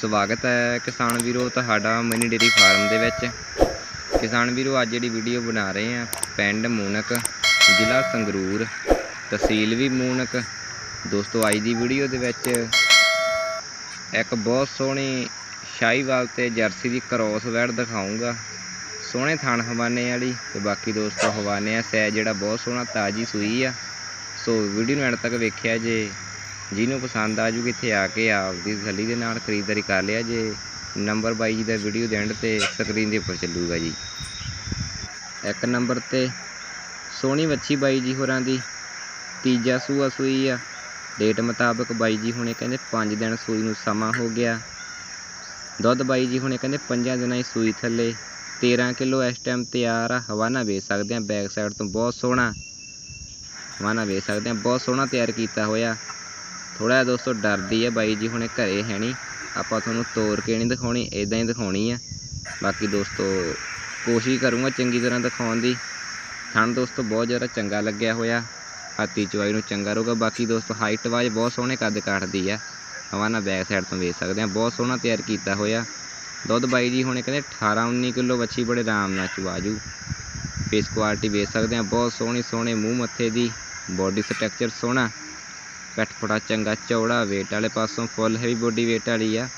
ਸਵਾਗਤ ਹੈ ਕਿਸਾਨ ਵੀਰੋ ਤੁਹਾਡਾ ਮਿਨੀ ਡੇਰੀ ਫਾਰਮ ਦੇ ਵਿੱਚ। ਕਿਸਾਨ ਵੀਰੋ, ਅੱਜ ਜਿਹੜੀ ਵੀਡੀਓ ਬਣਾ ਰਹੇ ਆ ਪਿੰਡ ਮੂਨਕ, ਜ਼ਿਲ੍ਹਾ ਸੰਗਰੂਰ, ਤਹਿਸੀਲ ਵੀ ਮੂਨਕ। ਦੋਸਤੋ, ਅੱਜ ਦੀ ਵੀਡੀਓ ਦੇ ਵਿੱਚ ਇੱਕ ਬਹੁਤ ਸੋਹਣੀ ਸ਼ਾਹੀਵਾਲ ਤੇ ਜਰਸੀ ਦੀ ਕ੍ਰੋਸ ਵੈੜ ਦਿਖਾਉਂਗਾ ਸੋਹਣੇ ਥਣ ਹਵਾਨੇ ਵਾਲੀ ਤੇ ਬਾਕੀ ਦੋਸਤੋ, ਹਵਾਨੇ ਆ ਸੈ ਜਿਹੜਾ ਬਹੁਤ ਸੋਹਣਾ ਤਾਜੀ ਸੂਈ ਆ। ਸੋ ਵੀਡੀਓ ਨੂੰ ਐਂਡ ਤੱਕ ਵੇਖਿਆ ਜੇ ਜਿਹਨੂੰ ਪਸੰਦ ਆ ਜੂਗੀ, ਇੱਥੇ ਆ ਕੇ ਆਪਦੀ ਤਸੱਲੀ ਦੇ ਨਾਲ ਖਰੀਦਦਾਰੀ ਕਰ ਲਿਆ ਜੇ ਨੰਬਰ ਬਾਈ ਜੀ ਦਾ ਵੀਡੀਓ ਦੇ ਐਂਡ ਤੇ ਸਕਰੀਨ ਦੇ ਉੱਪਰ ਚੱਲੂਗਾ ਜੀ। ਇੱਕ ਨੰਬਰ ਤੇ ਸੋਹਣੀ ਵੱਛੀ ਬਾਈ ਜੀ ਹੋਰਾਂ ਦੀ, ਤੀਜਾ ਸੂਆ ਸੂਈ ਆ। ਡੇਟ ਮੁਤਾਬਕ ਬਾਈ ਜੀ ਹੁਣੇ ਕਹਿੰਦੇ 5 ਦਿਨ ਸੂਈ ਨੂੰ ਸਮਾਂ ਹੋ ਗਿਆ। ਦੁੱਧ ਬਾਈ ਜੀ ਹੁਣੇ ਕਹਿੰਦੇ 5 ਦਿਨਾਂ ਹੀ ਸੂਈ ਥੱਲੇ। 13 ਕਿਲੋ ਇਸ ਟਾਈਮ ਤਿਆਰ ਆ ਹਵਾਨਾ ਵੇਚ ਸਕਦੇ ਆ ਬੈਕ ਸਾਈਡ ਤੋਂ ਬਹੁਤ ਸੋਹਣਾ। ਹਵਾਨਾ ਵੇਚ ਸਕਦੇ ਆ, ਬਹੁਤ ਸੋਹਣਾ ਤਿਆਰ ਕੀਤਾ ਹੋਇਆ। ਥੋੜਾ ਜਿਹਾ ਦੋਸਤੋ ਡਰਦੀ ਆ ਬਾਈ ਜੀ ਹੁਣੇ ਘਰੇ ਹੈ ਨਹੀਂ। ਆਪਾਂ ਤੁਹਾਨੂੰ ਤੋੜ ਕੇ ਨਹੀਂ ਦਿਖਾਉਣੀ ਇਦਾਂ ਹੀ ਦਿਖਾਉਣੀ ਆ। ਬਾਕੀ ਦੋਸਤੋ ਕੋਸ਼ਿਸ਼ ਕਰੂੰਗਾ ਚੰਗੀ ਤਰ੍ਹਾਂ ਦਿਖਾਉਣ ਦੀ। ਥਣ ਦੋਸਤੋ ਬਹੁਤ ਜ਼ਿਆਦਾ ਚੰਗਾ ਲੱਗਿਆ ਹੋਇਆ। ਹਾਤੀ ਚਵਾਈ ਨੂੰ ਚੰਗਾ ਰਹੂਗਾ। ਬਾਕੀ ਦੋਸਤੋ ਹਾਈਟ ਵਾਜ ਬਹੁਤ ਸੋਹਣੇ ਕੱਦ ਕਾਟਦੀ ਆ। ਹਵਾ ਹਵਾਨਾ ਬੈਕ ਸਾਈਡ ਤੋਂ ਵੇਖ ਸਕਦੇ ਆ। ਬਹੁਤ ਸੋਹਣਾ ਤਿਆਰ ਕੀਤਾ ਹੋਇਆ। ਦੁੱਧ ਬਾਈ ਜੀ ਹੁਣੇ ਕਹਿੰਦੇ 18 19 ਕਿਲੋ ਵੱਛੀ ਬੜੇ ਆਰਾਮ ਨਾਲ ਚਵਾਜੂ ਫੇਸ ਕੁਆਲਿਟੀ ਵੇਖ ਸਕਦੇ ਆ। ਬਹੁਤ ਸੋਹਣੀ ਸੋਹਣੇ ਮੂੰਹ ਮੱਥੇ ਦੀ। ਬੋਡੀ ਸਟਰਕਚਰ ਸੋਹਣਾ। ਪੈਟ ਫੜਾ ਚੰਗਾ ਚੌੜਾ, weight ਵਾਲੇ ਪਾਸੋਂ ਫੁੱਲ ਹੈਵੀ ਬੋਡੀ weight ਵਾਲੀ ਆ।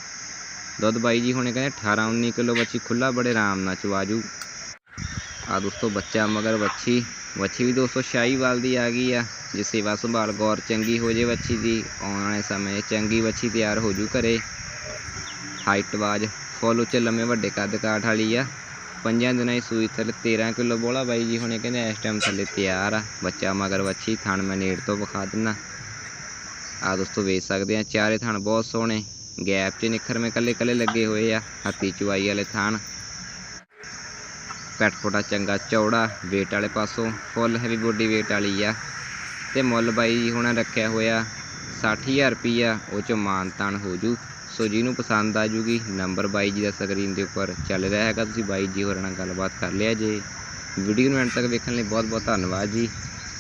ਦੁੱਧ ਬਾਈ ਜੀ ਹੁਣੇ ਕਹਿੰਦੇ 18 19 ਕਿਲੋ ਵੱਛੀ ਖੁੱਲਾ ਬੜੇ ਆਰਾਮ ਨਾਲ ਚਵਾਜੂ ਆ ਦੋਸਤੋ ਬੱਚਾ ਮਗਰ ਵੱਛੀ। ਵੱਛੀ ਵੀ ਦੋਸਤੋ ਸ਼ਾਹੀਵਾਲ ਦੀ ਆ ਗਈ ਆ। ਜੇ ਸੇਵਾ ਸੰਭਾਲ ਗੌਰ ਚੰਗੀ ਹੋ ਜੇ ਵੱਛੀ ਦੀ, ਆਉਣ ਵਾਲੇ ਸਮੇਂ ਚੰਗੀ ਵੱਛੀ ਤਿਆਰ ਹੋ ਜੂ ਘਰੇ। ਹਾਈਟ ਵਾਜ ਫੁੱਲ ਉੱਚੇ ਲੰਮੇ ਵੱਡੇ ਕੱਦ ਕਾਠ ਵਾਲੀ ਆ। ਪੰਜਾਂ ਦਿਨਾਂ ਦੀ ਸੂਈ ਥੱਲੇ 13 ਕਿਲੋ ਬੋਲਾ ਬਾਈ ਜੀ ਹੁਣੇ ਕਹਿੰਦੇ ਇਸ ਟਾਈਮ ਥੱਲੇ ਤਿਆਰ ਆ। ਬੱਚਾ ਮਗਰ ਵੱਛੀ ਥਣ ਮੈਂ ਨੇੜ ਤੋਂ ਵਿਖਾ ਦਿੰਨਾ। ਆ ਦੋਸਤੋ ਵੇਚ ਸਕਦੇ ਆ, ਚਾਰੇ ਥਣ ਬਹੁਤ ਸੋਹਣੇ, ਗੈਪ 'ਚ ਨਿਖਰਵੇਂ ਕੱਲੇ ਕੱਲੇ ਲੱਗੇ ਹੋਏ ਆ ਹੱਤੀ ਚੁਆਈ ਵਾਲੇ ਥਣ। ਪੈਟ ਫੋਟਾ ਚੰਗਾ ਚੌੜਾ, weight ਵਾਲੇ ਪਾਸੋਂ ਫੁੱਲ ਹੈਵੀ ਬੋਡੀ weight ਵਾਲੀ ਆ। ਤੇ ਮੁੱਲ ਬਾਈ ਹੁਣ ਰੱਖਿਆ ਹੋਇਆ 60000 ਰੁਪਈਆ, ਉਹ ਚ ਮਾਨ ਤਾਨ ਹੋ ਜੂ। ਸੋ ਜਿਹਨੂੰ ਪਸੰਦ ਆ ਜੂਗੀ, ਨੰਬਰ ਬਾਈ ਜੀ ਦਾ ਸਕਰੀਨ ਦੇ ਉੱਪਰ ਚੱਲ ਰਿਹਾ ਹੈਗਾ, ਤੁਸੀਂ ਬਾਈ ਜੀ ਹੋਰਾਂ ਨਾਲ ਗੱਲਬਾਤ ਕਰ ਲਿਆ ਜੇ। ਵੀਡੀਓ ਨੂੰ ਐਂਡ ਤੱਕ ਵੇਖਣ ਲਈ ਬਹੁਤ ਬਹੁਤ ਧੰਨਵਾਦ ਜੀ।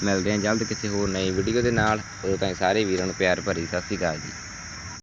ਮਿਲਦੇ ਹਾਂ ਜਲਦ ਕਿਸੇ ਹੋਰ ਨਈ ਵੀਡੀਓ ਦੇ ਨਾਲ। ਉਦੋਂ ਤਾਈਂ ਸਾਰੇ ਵੀਰਾਂ ਨੂੰ ਪਿਆਰ ਭਰੀ ਸਤਿ ਸ਼੍ਰੀ ਅਕਾਲ ਜੀ।